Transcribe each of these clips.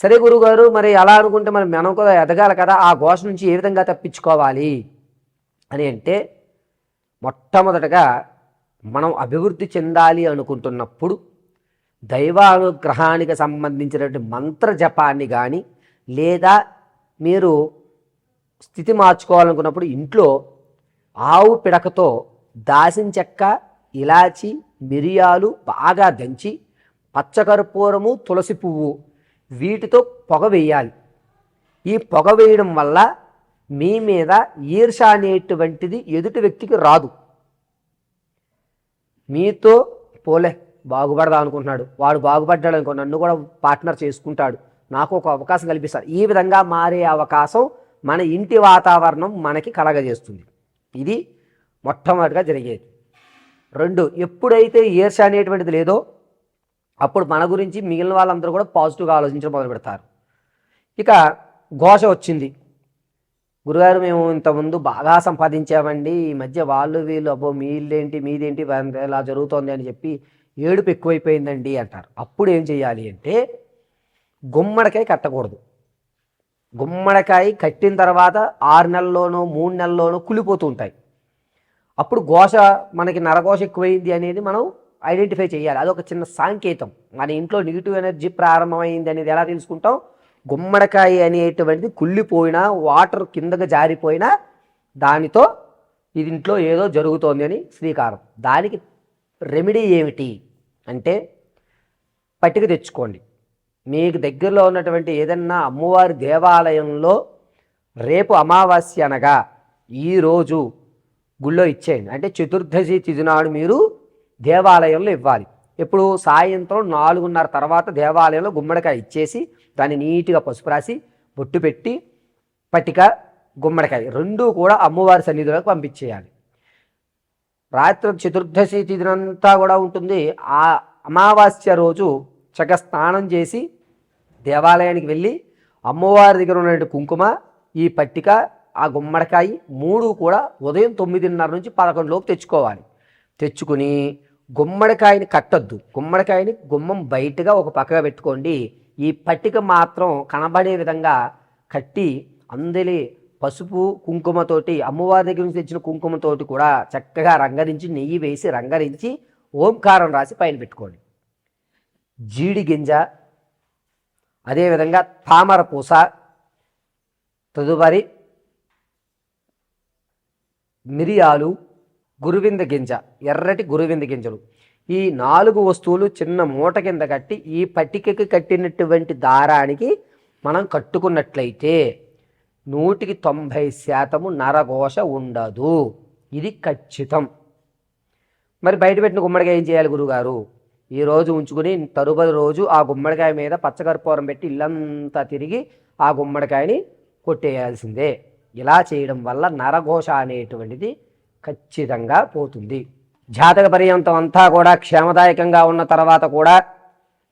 సరే గురుగారు మరి అలా అనుకుంటే మరి మనం కూడా ఎదగాలి కదా ఆ ఘోష నుంచి ఏ విధంగా తప్పించుకోవాలి అని అంటే మొట్టమొదటగా మనం అభివృద్ధి చెందాలి అనుకుంటున్నప్పుడు దైవానుగ్రహానికి సంబంధించినటువంటి మంత్ర జపాన్ని కానీ లేదా మీరు స్థితి మార్చుకోవాలనుకున్నప్పుడు ఇంట్లో ఆవు పిడకతో దాసిన చెక్క ఇలాచి మిరియాలు బాగా దంచి పచ్చకర్పూరము తులసి పువ్వు వీటితో పొగ వేయాలి. ఈ పొగ వేయడం వల్ల మీ మీద ఈర్ష అనేటువంటిది ఎదుటి వ్యక్తికి రాదు. మీతో పోలే బాగుపడదా అనుకుంటున్నాడు. వాడు బాగుపడ్డాడు అనుకో నన్ను కూడా పార్ట్నర్ చేసుకుంటాడు. నాకు ఒక అవకాశం కల్పిస్తారు ఈ విధంగా మారే అవకాశం మన ఇంటి వాతావరణం మనకి కలగజేస్తుంది. ఇది మొట్టమొదటిగా జరిగేది. రెండు ఎప్పుడైతే ఈర్ష అనేటువంటిది లేదో అప్పుడు మన గురించి మిగిలిన వాళ్ళందరూ కూడా పాజిటివ్గా ఆలోచించడం మొదలు పెడతారు. ఇక ఘోష వచ్చింది. గురుగారు మేము ఇంతకుముందు బాగా సంపాదించామండి. ఈ మధ్య వాళ్ళు వీళ్ళు అబ్బో మీళ్ళేంటి మీదేంటి వా- ఇలా జరుగుతోంది అని చెప్పి ఏడుపు ఎక్కువైపోయిందండి అంటారు. అప్పుడు ఏం చేయాలి అంటే గుమ్మడికాయ కట్టకూడదు. గుమ్మడికాయ కట్టిన తర్వాత ఆరు నెలల్లోనూ మూడు నెలల్లోనూ కులిపోతూ ఉంటాయి. అప్పుడు ఘోష మనకి నరఘోష ఎక్కువైంది అనేది మనం ఐడెంటిఫై చేయాలి. అదొక చిన్న సాంకేతం. మన ఇంట్లో నెగిటివ్ ఎనర్జీ ప్రారంభమైంది అనేది ఎలా తెలుసుకుంటాం? గుమ్మడికాయ అనేటువంటిది కుళ్ళిపోయినా వాటర్ కిందకు జారిపోయినా దానితో ఇది ఇంట్లో ఏదో జరుగుతోంది అని శ్రీకారం. దానికి రెమెడీ ఏమిటి? అంటే పట్టిక తెచ్చుకోండి. మీకు దగ్గరలో ఉన్నటువంటి ఏదన్నా అమ్మవారి దేవాలయంలో రేపు అమావాస్య అనగా ఈరోజు గుళ్ళో ఇచ్చేయండి. అంటే చతుర్దశి తిథి నాడు మీరు దేవాలయంలో ఇవ్వాలి. ఎప్పుడు? సాయంత్రం నాలుగున్నర తర్వాత దేవాలయంలో గుమ్మడికాయ ఇచ్చేసి దాన్ని నీట్గా పసుపు రాసి బొట్టు పెట్టి పట్టిక గుమ్మడికాయ రెండూ కూడా అమ్మవారి సన్నిధిలోకి పంపించేయాలి. రాత్రి చతుర్దశి తిథినంతా కూడా ఉంటుంది. ఆ అమావాస్య రోజు చక్క స్నానం చేసి దేవాలయానికి వెళ్ళి అమ్మవారి దగ్గర ఉన్నటువంటి కుంకుమ ఈ పట్టిక ఆ గుమ్మడికాయ మూడు కూడా ఉదయం తొమ్మిదిన్నర నుంచి పదకొండు లోపు తెచ్చుకోవాలి. తెచ్చుకుని గుమ్మడికాయని కట్టొద్దు. గుమ్మడికాయని గుమ్మం బయటగా ఒక పక్కగా పెట్టుకోండి. ఈ పట్టిక మాత్రం కనబడే విధంగా కట్టి అందరి పసుపు కుంకుమతోటి అమ్మవారి దగ్గర నుంచి తెచ్చిన కుంకుమతోటి కూడా చక్కగా రంగరించి నెయ్యి వేసి రంగరించి ఓంకారం రాసి పైన పెట్టుకోండి. జీడి గింజ అదేవిధంగా తామర పూస తదుపరి మిరియాలు గురువింద గింజ ఎర్రటి గురువింద గింజలు. ఈ నాలుగు వస్తువులు చిన్న మూట కింద కట్టి ఈ పట్టికకి కట్టినటువంటి దారానికి మనం కట్టుకున్నట్లయితే నూటికి తొంభై శాతము నరఘోష ఉండదు. ఇది ఖచ్చితం. మరి బయట పెట్టిన గుమ్మడికాయ ఏం చేయాలి గురుగారు? ఈ రోజు ఉంచుకుని తరుబడి రోజు ఆ గుమ్మడికాయ మీద పచ్చకర్పూరం పెట్టి ఇల్లంతా తిరిగి ఆ గుమ్మడికాయని కొట్టేయాల్సిందే. ఇలా చేయడం వల్ల నరఘోష అనేటువంటిది ఖచ్చితంగా పోతుంది. జాతక పర్యంతం అంతా కూడా క్షేమదాయకంగా ఉన్న తర్వాత కూడా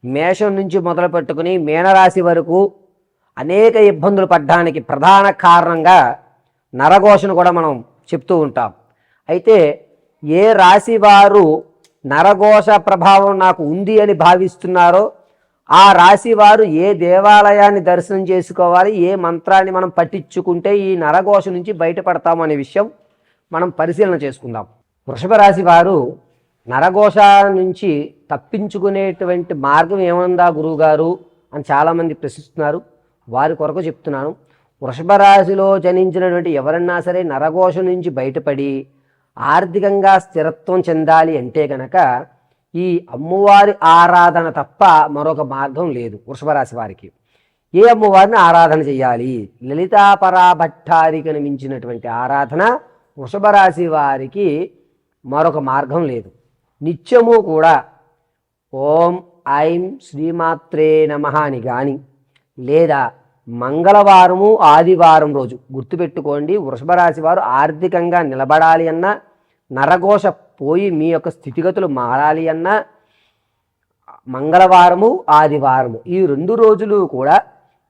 మేషం నుంచి మొదలు పెట్టుకుని మీనరాశి వరకు అనేక ఇబ్బందులు పడ్డానికి ప్రధాన కారణంగా నరఘోషను కూడా మనం చెప్తూ ఉంటాం. అయితే ఏ రాశి వారు నరఘోష ప్రభావం నాకు ఉంది అని భావిస్తున్నారో ఆ రాశి వారు ఏ దేవాలయాన్ని దర్శనం చేసుకోవాలి ఏ మంత్రాన్ని మనం పట్టించుకుంటే ఈ నరఘోష నుంచి బయటపడతాం అనే విషయం మనం పరిశీలన చేసుకుందాం. వృషభ రాశి వారు నరఘోష నుంచి తప్పించుకునేటువంటి మార్గం ఏముందా గురువుగారు అని చాలామంది ప్రశ్నిస్తున్నారు. వారి కొరకు చెప్తున్నాను. వృషభ రాశిలో జనించినటువంటి ఎవరన్నా సరే నరఘోష నుంచి బయటపడి ఆర్థికంగా స్థిరత్వం చెందాలి అంటే గనక ఈ అమ్మవారి ఆరాధన తప్ప మరొక మార్గం లేదు వృషభ రాశి వారికి. ఏ అమ్మవారిని ఆరాధన చేయాలి? లలితాపరాభట్టారికను మించినటువంటి ఆరాధన వృషభ రాశి వారికి మరొక మార్గం లేదు. నిత్యము కూడా ఓం ఐం శ్రీమాత్రే నమ అని కానీ లేదా మంగళవారము ఆదివారం రోజు గుర్తుపెట్టుకోండి వృషభ రాశి వారు ఆర్థికంగా నిలబడాలి అన్నా నరఘోష పోయి మీ యొక్క స్థితిగతులు మారాలి అన్నా మంగళవారము ఆదివారము ఈ రెండు రోజులు కూడా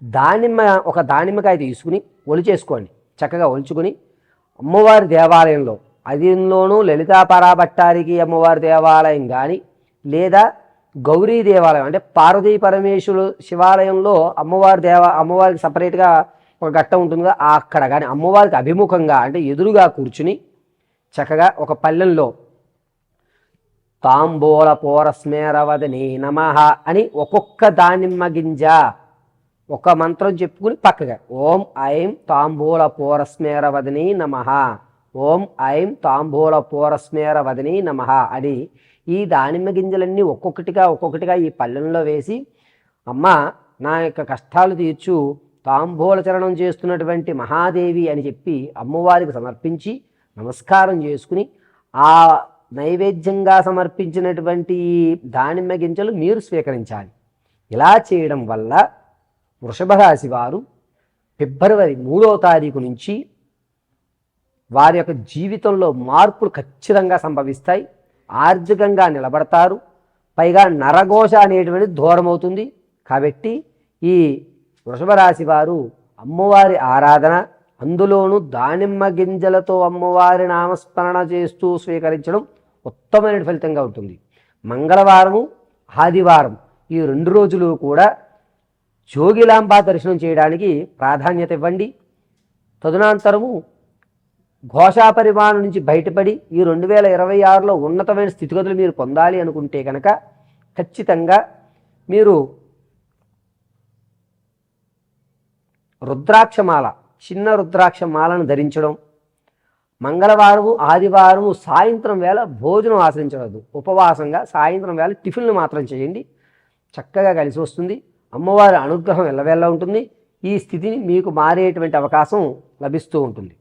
దానిమ్మ ఒక దానిమ్మకాయ తీసుకుని ఒలిచేసుకోండి. చక్కగా ఒలుచుకుని అమ్మవారి దేవాలయంలో అదిలోనూ లలితా పరాభట్టారికి అమ్మవారి దేవాలయం కానీ లేదా గౌరీ దేవాలయం అంటే పార్వతీ పరమేశ్వరు శివాలయంలో అమ్మవారి దేవ అమ్మవారికి సపరేట్గా ఒక ఘట్టం ఉంటుంది కదా అక్కడ కానీ అమ్మవారికి అభిముఖంగా అంటే ఎదురుగా కూర్చుని చక్కగా ఒక పల్లెంలో తాంబూల పోరస్మేరవదని నమ అని ఒక్కొక్క దానిమ్మ గింజ ఒక మంత్రం చెప్పుకుని పక్కగా. ఓం ఐం తాంబూల పోరస్మేరవదని నమ. ఓం ఐం తాంబూల పూరస్మేర వదని నమ అని ఈ దానిమ్మ గింజలన్నీ ఒక్కొక్కటిగా ఒక్కొక్కటిగా ఈ పళ్ళెంలో వేసి అమ్మ నా యొక్క కష్టాలు తీర్చు తాంబూల చరణం చేస్తున్నటువంటి మహాదేవి అని చెప్పి అమ్మవారికి సమర్పించి నమస్కారం చేసుకుని ఆ నైవేద్యంగా సమర్పించినటువంటి ఈ దానిమ్మ గింజలు మీరు స్వీకరించాలి. ఇలా చేయడం వల్ల వృషభ రాశి వారు ఫిబ్రవరి మూడో తారీఖు నుంచి వారి యొక్క జీవితంలో మార్పులు ఖచ్చితంగా సంభవిస్తాయి. ఆర్థికంగా నిలబడతారు. పైగా నరఘోష అనేటువంటిది దూరమవుతుంది. కాబట్టి ఈ వృషభ రాశి వారు అమ్మవారి ఆరాధన అందులోనూ దానిమ్మ గింజలతో అమ్మవారి నామస్మరణ చేస్తూ స్వీకరించడం ఉత్తమమైన ఫలితంగా ఉంటుంది. మంగళవారము ఆదివారం ఈ రెండు రోజులు కూడా జోగిలాంబా దర్శనం చేయడానికి ప్రాధాన్యత ఇవ్వండి. తదునంతరము ఘోషా పరిమాణం నుంచి బయటపడి ఈ రెండు వేల ఇరవై ఆరులో ఉన్నతమైన స్థితిగతులు మీరు పొందాలి అనుకుంటే కనుక ఖచ్చితంగా మీరు రుద్రాక్షమాల చిన్న రుద్రాక్షమాలను ధరించడం మంగళవారము ఆదివారము సాయంత్రం వేళ భోజనం ఆశ్రయించవద్దు ఉపవాసంగా సాయంత్రం వేళ టిఫిన్లు మాత్రం చేయండి. చక్కగా కలిసి వస్తుంది. అమ్మవారి అనుగ్రహం ఎల్లవేళ్ళ ఉంటుంది. ఈ స్థితిని మీకు మారేటువంటి అవకాశం లభిస్తూ ఉంటుంది.